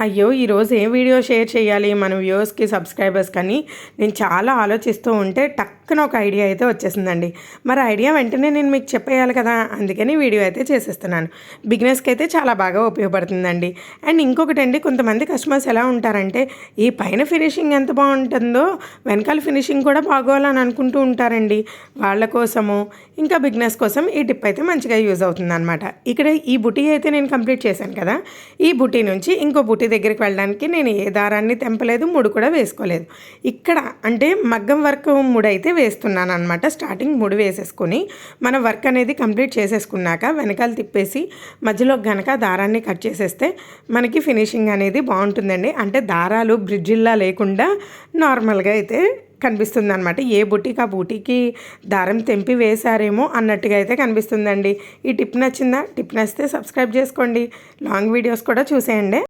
అయ్యో ఈరోజు ఏం వీడియో షేర్ చేయాలి మన వ్యూవర్స్కి సబ్స్క్రైబర్స్ కానీ నేను చాలా ఆలోచిస్తూ ఉంటే టక్ టక్కున ఒక ఐడియా అయితే వచ్చేసిందండి. మరి ఐడియా వెంటనే నేను మీకు చెప్పేయాలి కదా? అందుకని వీడియో అయితే చేసేస్తున్నాను. బిగినెస్కి అయితే చాలా బాగా ఉపయోగపడుతుందండి. అండ్ ఇంకొకటి అండి కొంతమంది కస్టమర్స్ ఎలా ఉంటారంటే ఈ పైన ఫినిషింగ్ ఎంత బాగుంటుందో వెనకాల ఫినిషింగ్ కూడా బాగోవాలని అనుకుంటూ ఉంటారండి. వాళ్ళ కోసము ఇంకా బిగినెస్ కోసం ఈ టిప్ అయితే మంచిగా యూజ్ అవుతుంది అనమాట ఇక్కడ ఈ బుటీ అయితే నేను కంప్లీట్ చేశాను కదా? ఈ బుటీ నుంచి ఇంకో బుటీ దగ్గరికి వెళ్ళడానికి నేను ఏ దారాన్ని తెంపలేదు ముడు కూడా వేసుకోలేదు. ఇక్కడ అంటే మగ్గం వర్క్ ముడైతే అయితే వేస్తున్నాను అనమాట స్టార్టింగ్ ముడి వేసేసుకొని మన వర్క్ అనేది కంప్లీట్ చేసేసుకున్నాక వెనకాల తిప్పేసి మధ్యలో గనక దారాన్ని కట్ చేసేస్తే మనకి ఫినిషింగ్ అనేది బాగుంటుందండి. అంటే దారాలు బ్రిడ్జిల్లా లేకుండా నార్మల్గా అయితే కనిపిస్తుంది అనమాట ఏ బుటీకి ఆ బుటీకి దారం తెంపి వేశారేమో అన్నట్టుగా అయితే కనిపిస్తుందండి. ఈ టిప్ నచ్చిందా? టిప్ నచ్చితే సబ్స్క్రైబ్ చేసుకోండి. లాంగ్ వీడియోస్ కూడా చూసేయండి.